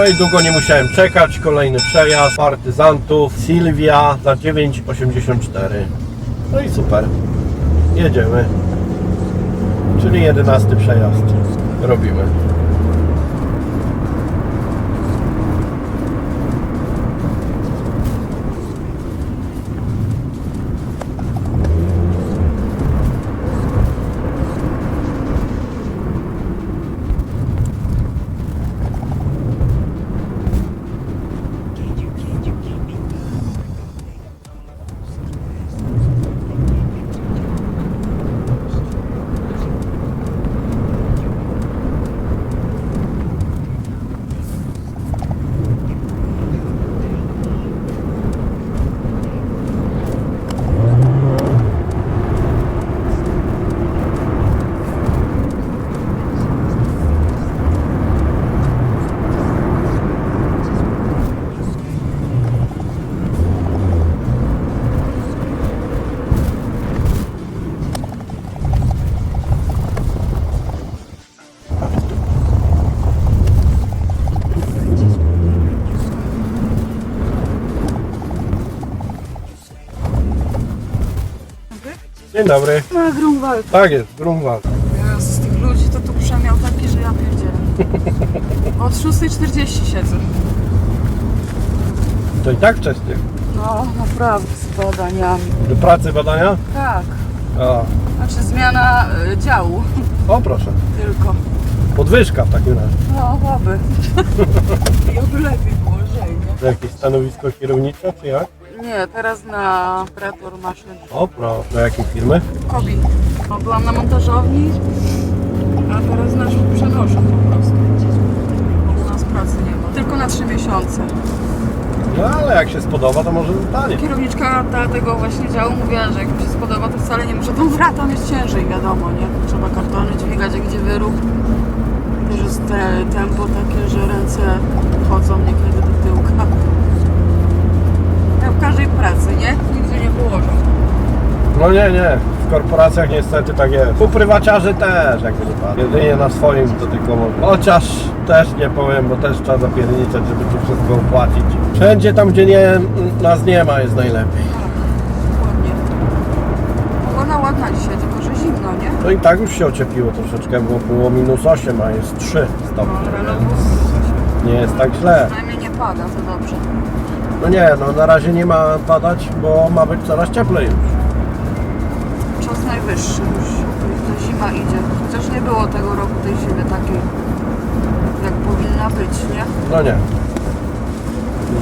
No i długo nie musiałem czekać. Kolejny przejazd partyzantów Sylwia za 9,84. No i super. Jedziemy. Czyli 11 przejazd robimy. Dzień dobry. Na Grunwald. Tak jest, Grunwald. Jezus, z tych ludzi to tu przemiał taki, że ja pierdzielę. Od 6.40 siedzę. To i tak wcześniej. No, naprawdę, z badaniami. Do pracy badania? Tak. A, Znaczy zmiana y, działu o proszę. tylko. Podwyżka w takim razie. No, oby. I oby lepiej było, nie? Jakieś stanowisko kierownicze, czy jak? Nie, teraz na operator maszyn. O proszę. Do jakiej firmy? Kobi. No, byłam na montażowni, a teraz nas przenoszą po prostu. Bo u nas pracy nie ma. Tylko na 3 miesiące. No ale jak się spodoba, to może zostanie. Kierowniczka ta, tego właśnie działu mówiła, że jak mi się spodoba, to wcale nie muszę tą wratą jest ciężej, wiadomo, nie? Trzeba kartony dźwigać, jak idzie wyruch. Też jest te tempo takie, że ręce chodzą niekiedy do tyłka. Jak w każdej pracy, nie? Nigdzie nie położą. No nie, nie. W korporacjach niestety tak jest. U prywaciarzy też, jak nie pan. Jedynie na swoim to tylko można. Chociaż też nie powiem, bo też trzeba zapierniczać, żeby tu wszystko opłacić. Wszędzie tam, gdzie nie, nas nie ma, jest najlepiej. Ładnie. Pogoda ładna dzisiaj, tylko że zimno, nie? No i tak już się ociepiło troszeczkę, bo było minus 8, a jest 3 stopnie. No, więc było coś. Nie jest tak źle. Przynajmniej nie pada, to dobrze. No nie, no na razie nie ma padać, bo ma być coraz cieplej już. Czas najwyższy już. Ta zima idzie. Chociaż nie było tego roku tej zimy takiej, jak powinna być, nie? No nie.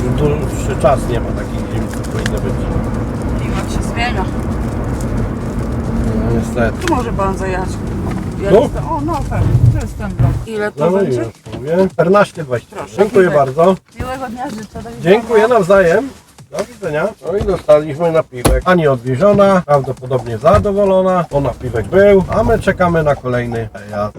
Już dłuższy czas nie ma takich zim, co powinno być. Klimat się zmienia. No niestety. Tu może pan zajechać. Ja Tu? jestem, o, no pewnie, to jest ten blok. Ile to No i będzie? już mówię. 14,20. Proszę, Dziękuję bardzo. Miłego dnia życzę. do widzenia. Dziękuję nawzajem. Do widzenia. No i dostaliśmy napiwek. Pani odwieziona, prawdopodobnie zadowolona, bo napiwek był, a my czekamy na kolejny przejazd.